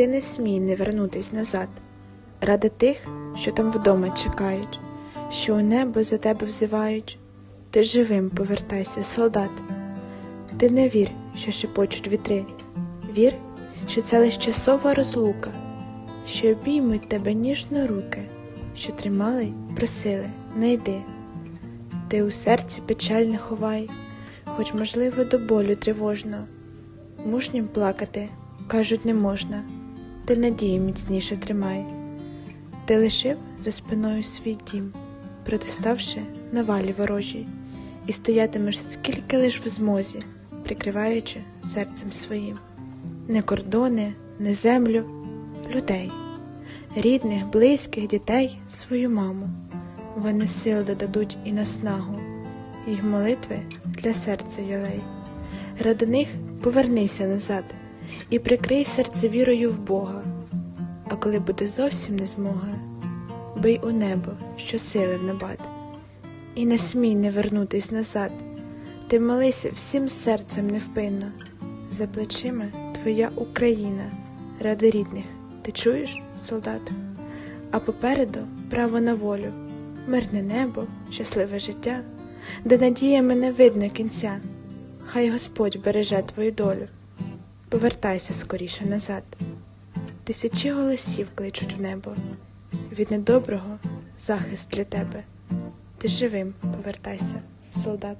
ти не смій не вернутись назад. Ради тих, що там вдома чекають, що у небо за тебе взивають. Ти живим повертайся, солдат. Ти не вір, що шепочуть вітри. Вір, що це лише часова розлука, що обіймуть тебе ніжно руки, що тримали просили, не йди. Ти у серці печаль не ховай, хоч, можливо, до болю тривожно. Мужнім плакати, кажуть, не можна, ти надії міцніше тримай. Ти лишив за спиною свій дім, протиставши на валі ворожій, і стоятимеш скільки лиш в змозі, прикриваючи серцем своїм. Не кордони, не землю, людей, рідних, близьких дітей, свою маму. Вони сил додадуть і наснагу, їх молитви для серця ялей. Ради них повернися назад і прикрий серце вірою в Бога. А коли буде зовсім не змога, бий у небо, що сили в набат, і не смій не вернутись назад. Ти молися всім серцем невпинно, за плечима твоя Україна, ради рідних, ти чуєш, солдат? А попереду право на волю, мирне небо, щасливе життя, де надіями не видно кінця. Хай Господь береже твою долю. Повертайся скоріше назад. Тисячі голосів кличуть в небо. Від недоброго захист для тебе. Ти живим повертайся, солдат.